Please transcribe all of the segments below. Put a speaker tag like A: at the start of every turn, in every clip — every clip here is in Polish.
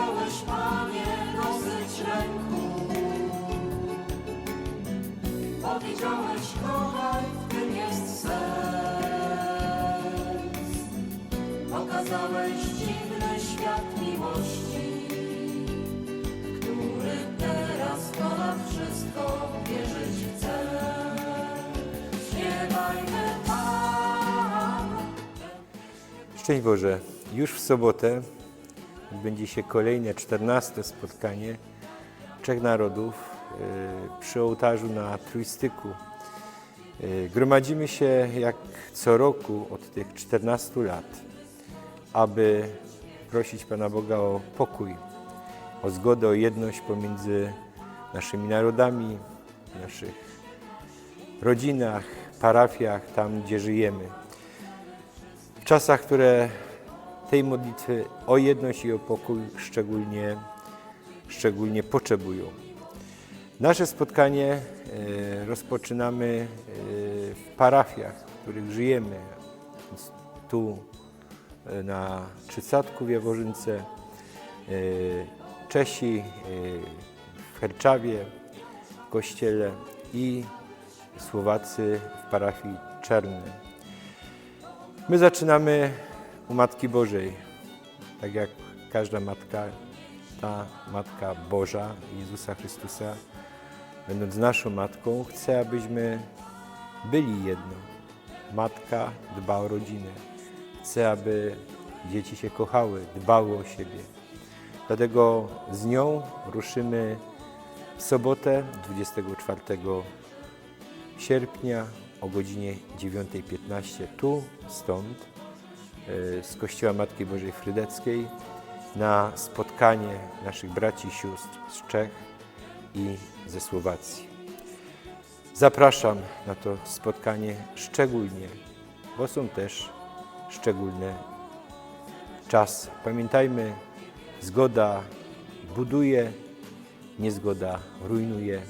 A: Powiedziałeś, Panie, dosyć lęku. Powiedziałeś, kochaj, w tym jest sens. Pokazałeś dziwny świat miłości, który teraz ponad wszystko wierzyć chcę. Śpiewajmy Panu.
B: Szczęść Boże, już w sobotę odbędzie się kolejne 14 spotkanie Trzech Narodów e, przy ołtarzu na Trójstyku. E, Gromadzimy się jak co roku od tych 14 lat, aby prosić Pana Boga o pokój, o zgodę, o jedność pomiędzy naszymi narodami, naszych rodzinach, parafiach, tam gdzie żyjemy. W czasach, które tej modlitwy o jedność i o pokój szczególnie, szczególnie potrzebują. Nasze spotkanie e, rozpoczynamy e, w parafiach, w których żyjemy. Tu e, na Trzycatku w Jaworzynce, Czesi w Herczawie, w kościele i Słowacy w parafii Czerny. My zaczynamy u Matki Bożej. Tak jak każda matka, ta Matka Boża, Jezusa Chrystusa, będąc naszą matką, chce, abyśmy byli jedno. Matka dba o rodzinę. Chce, aby dzieci się kochały, dbały o siebie. Dlatego z nią ruszymy w sobotę 24 sierpnia o godzinie 9.15 tu, stąd, z Kościoła Matki Bożej Frydeckiej na spotkanie naszych braci i sióstr z Czech i ze Słowacji. Zapraszam na to spotkanie szczególnie, bo są też szczególne czasy. Pamiętajmy, zgoda buduje, niezgoda rujnuje.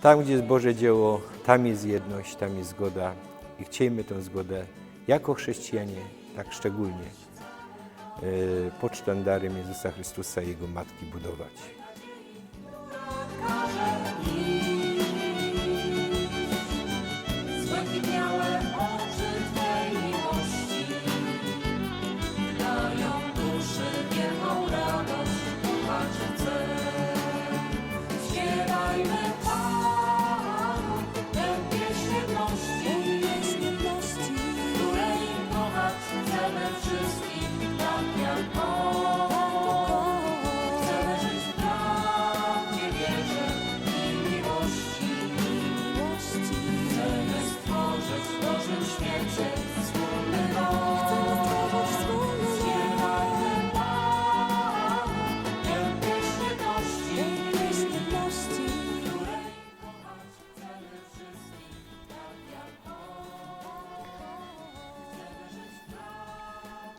B: Tam, gdzie jest Boże dzieło, tam jest jedność, tam jest zgoda i chciejmy tę zgodę jako chrześcijanie, tak szczególnie, yy, pod sztandarem Jezusa Chrystusa i Jego Matki budować.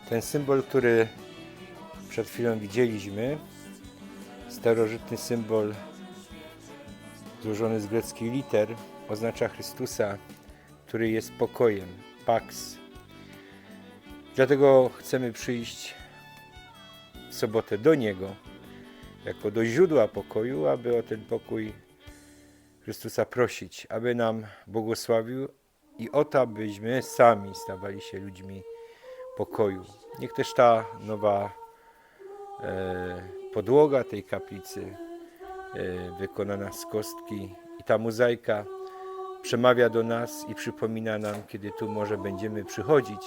B: Ten symbol, który przed chwilą widzieliśmy, starożytny symbol złożony z greckich liter, oznacza Chrystusa, który jest pokojem, pax. Dlatego chcemy przyjść w sobotę do Niego, jako do źródła pokoju, aby o ten pokój Chrystusa prosić, aby nam błogosławił i o to, abyśmy sami stawali się ludźmi pokoju. Niech też ta nowa e, podłoga tej kaplicy, e, wykonana z kostki i ta mozaika przemawia do nas i przypomina nam, kiedy tu może będziemy przychodzić,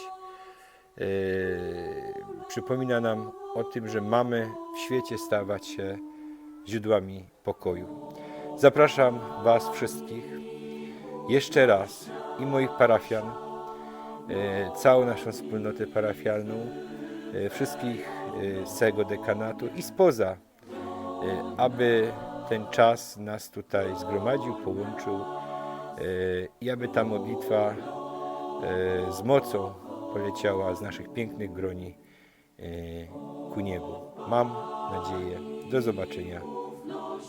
B: e, przypomina nam o tym, że mamy w świecie stawać się źródłami pokoju. Zapraszam Was wszystkich jeszcze raz i moich parafian, całą naszą wspólnotę parafialną, e, wszystkich e, z całego dekanatu i spoza, e, aby ten czas nas tutaj zgromadził, połączył e, i aby ta modlitwa e, z mocą poleciała z naszych pięknych groni e, ku niebu. Mam nadzieję. Do zobaczenia.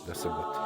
B: Do soboty.